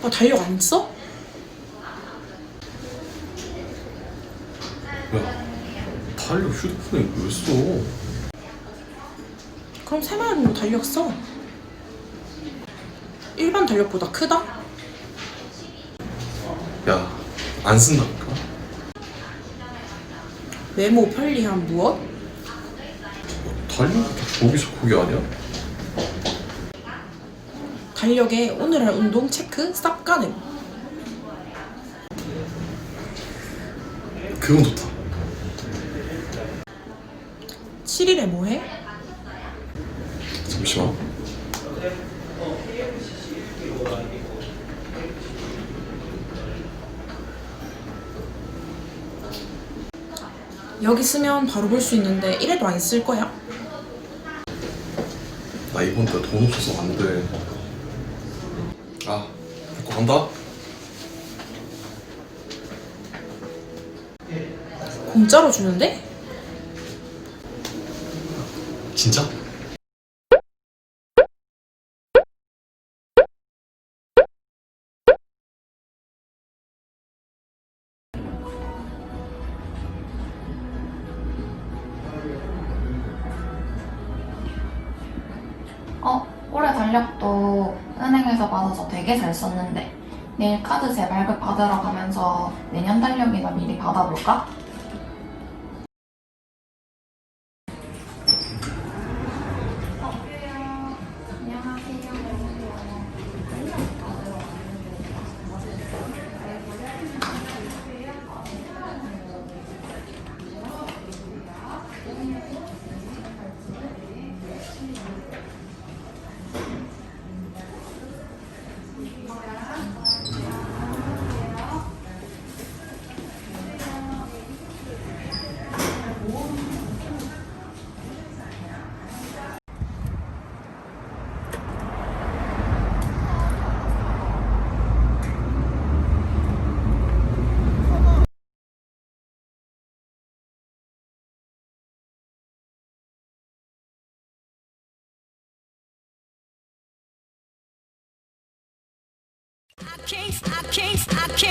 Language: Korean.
오빠 달력 안 써? 야, 달력 휴대폰에 왜 써? 그럼 새마을로 달력 써. 일반 달력보다 크다? 야, 안 쓴다니까? 메모 편리함 무엇? 달력이 거기서 거기 아니야? 달력에 오늘 할 운동 체크 쌉 가능. 그건 좋다. 7일에 뭐해? 잠시만. 여기 쓰면 바로 볼 수 있는데 이래도 안 쓸 거야? 나 이번 달 돈 없어서 안 돼. 아, 데리고 간다? 공짜로 주는데? 진짜? 어, 올해 달력도 은행에서 받아서 되게 잘 썼는데 내일 카드 재발급 받으러 가면서 내년 달력이나 미리 받아볼까? I chase, I chase, I chase.